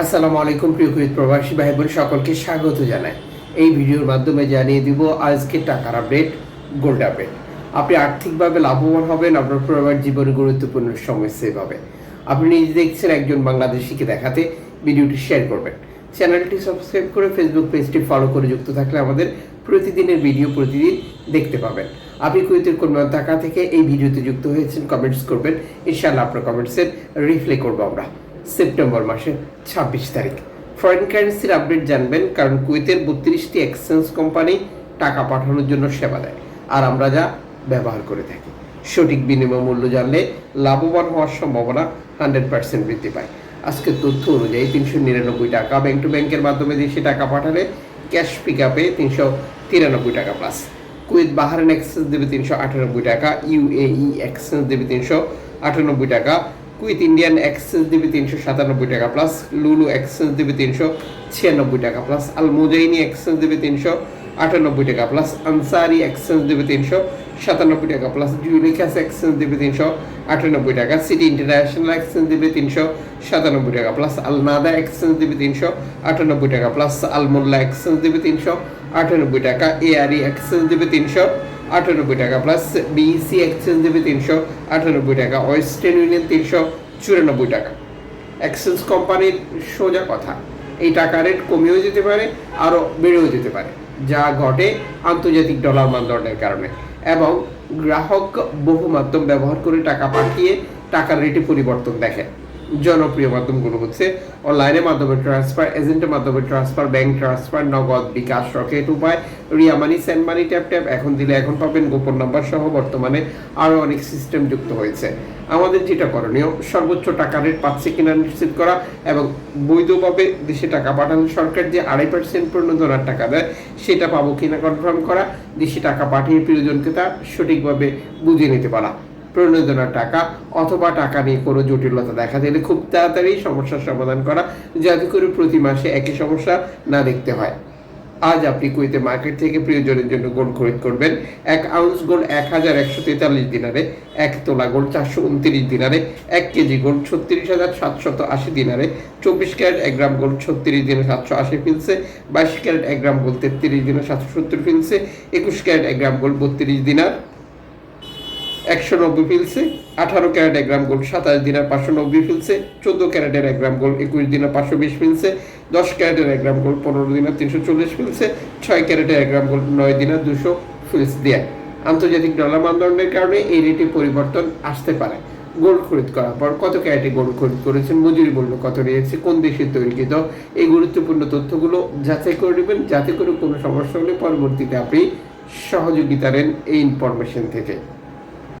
আসসালামু আলাইকুম, প্রিয় কুইত প্রবাসী ভাই বোন সকলকে স্বাগত জানাই। এই ভিডিওর মাধ্যমে জানিয়ে দিব আজকে টাকার আপডেট গোল্ড আপডেট আপনি আর্থিকভাবে লাভবান হবেন, আপনার পরিবার জীবনে গুরুত্বপূর্ণ সময় সেভ হবে। আপনি নিজে দেখছেন একজন বাংলাদেশিকে দেখাতে, ভিডিওটি শেয়ার করবেন। চ্যানেলটি সাবস্ক্রাইব করে ফেসবুক পেজটি ফলো করে যুক্ত থাকলে আমাদের প্রতিদিনের ভিডিও প্রতিদিন দেখতে পাবেন। আপনি কুয়েতের কোন টাকা থেকে এই ভিডিওতে যুক্ত হয়েছেন কমেন্টস করবেন। ইনশাআল্লাহ আপনার কমেন্টসের রিপ্লাই করব আমরা। সেপ্টেম্বর মাসের ছাব্বিশ তারিখ। ফরেন কারেন্সির আপডেট জানবেন কারণ কুয়েতের বত্রিশটি এক্সচেঞ্জ কোম্পানি টাকা পাঠানোর জন্য সেবা দেয়। আর আমরা যা ব্যবহার করে থাকি। সঠিক বিনিময় মূল্য জানলে লাভবান হওয়ার সম্ভাবনা হান্ড্রেড পার্সেন্ট বৃদ্ধি পায়। আজকের তথ্য অনুযায়ী তিনশো নিরানব্বই টাকা ব্যাংক টু ব্যাংকের মাধ্যমে দেশে টাকা পাঠালে ক্যাশ পিক আপে তিনশো তিরানব্বই টাকা প্লাস কুয়েত বাহারান এক্সচেঞ্জ দেবে তিনশো আটানব্বই টাকা ইউএই এক্সচেঞ্জ দেবে তিনশো আটানব্বই টাকা কুইথ ইন্ডিয়ান এক্সচেঞ্জ দেবে তিনশো সাতানব্বই টাকা প্লাস, লুলু এক্সচেঞ্জ দেবে তিনশো ছিয়ানব্বই টাকা প্লাস আল মুজাইনি এক্সচেঞ্জ দেবে তিনশো আটানব্বই টাকা প্লাস, আনসারি এক্সচেঞ্জ দেবে তিনশো সাতানব্বই টাকা প্লাস জুলিকাস এক্সচেঞ্জ দেবে তিনশো আটানব্বই টাকা, সিটি ইন্টারন্যাশনাল এক্সচেঞ্জ দেবে তিনশো সাতানব্বই টাকা প্লাস আল নাদা এক্সচেঞ্জ দেবে তিনশো আটানব্বই টাকা প্লাস আল মোল্লা এক্সচেঞ্জ দেবে তিনশো আটানব্বই টাকা এআরই এক্সচেঞ্জ দেবে তিনশো আটানব্বই টাকা প্লাস বিইসি এক্সচেঞ্জ দেবে তিনশো আটানব্বই টাকা ওয়েস্টার্ন ইউনিয়ন তিনশো চুরানব্বই টাকা। এক্সচেঞ্জ কোম্পানির সোজা কথা, এই টাকা রেট কমেও যেতে পারে, আরও বেড়েও যেতে পারে, যা ঘটে আন্তর্জাতিক ডলার মানদণ্ডের কারণে। এবং গ্রাহক বহু মাধ্যম ব্যবহার করে টাকা পাঠিয়ে টাকার রেটে পরিবর্তন দেখে। জনপ্রিয় মাধ্যমগুলো হচ্ছে অনলাইনের মাধ্যমে ট্রান্সফার এজেন্টের মাধ্যমে transfer bank transfer Nagad bKash Rocket Upay, Ria money send money tap tap এখন দিলে এখন পাবেন গোপন নাম্বার সহ বর্তমানে আরও অনেক সিস্টেম যুক্ত হয়েছে। আমাদের যেটা করণীয়, সর্বোচ্চ টাকা রেট পাচ্ছে কিনা নিশ্চিত করা এবং বৈধভাবে দেশে টাকা পাঠানো সরকার যে আড়াই পার্সেন্ট প্রণোদনার টাকা দেয়, সেটা পাবো কিনা কনফার্ম করা, দেশে টাকা পাঠিয়ে প্রিয়জনকে তা সঠিকভাবে বুঝে নিতে পারা। প্রণোদনার টাকা অথবা টাকা নিয়ে কোনো জটিলতা দেখা দিলে খুব তাড়াতাড়ি সমস্যার সমাধান করা যাতে করে প্রতি মাসে একই সমস্যা না দেখতে হয়। আজ আপনি কুইতে মার্কেট থেকে প্রিয়জনের জন্য গোল্ড খরিদ করবেন। এক আউন্স গোল্ড এক হাজার একশো তেতাল্লিশ দিনারে, এক তোলা গোল্ড চারশো উনত্রিশ দিনারে, এক কেজি গোল্ড ছত্রিশ হাজার সাতশত আশি দিনারে, চব্বিশ ক্যারেট এক গ্রাম গোল্ড ছত্রিশ দিনে সাতশো আশি ফিলসে বাইশ ক্যারেট এক গ্রাম গোল্ড তেত্রিশ দিনে সাতশো সত্তর ফিলসে একুশ ক্যারেট এক গ্রাম গোল্ড বত্রিশ দিনার একশো নব্বই ফিলসে আঠারো ক্যারেট এক গ্রাম গোল্ড সাতাশ দিনের পাঁচশো নব্বই ফিলসে চোদ্দ ক্যারেটের এক গ্রাম গোল্ড একুশ দিনের পাঁচশো বিশ ফিলসে দশ ক্যারেটের এক গ্রাম গোল্ড পনেরো দিনের তিনশো চল্লিশ ফিলসে ছয় ক্যারেটের এক গ্রাম গোল্ড নয় দিনের দুশো ফিলস দেয়। আন্তর্জাতিক ডলার মানদণ্ডের কারণে এই রেটে পরিবর্তন আসতে পারে। গোল্ড খরিদ করার পর কত ক্যারেটে গোল্ড খরিদ করেছেন মজুরি মূল্য কত নিয়েছে, কোন দেশে তৈরিকৃত এই গুরুত্বপূর্ণ তথ্যগুলো যাচাই করে নেবেন। যাতে করে কোনো সমস্যা হলে পরবর্তীতে আপনি সহযোগিতা নেন এই ইনফরমেশন থেকে।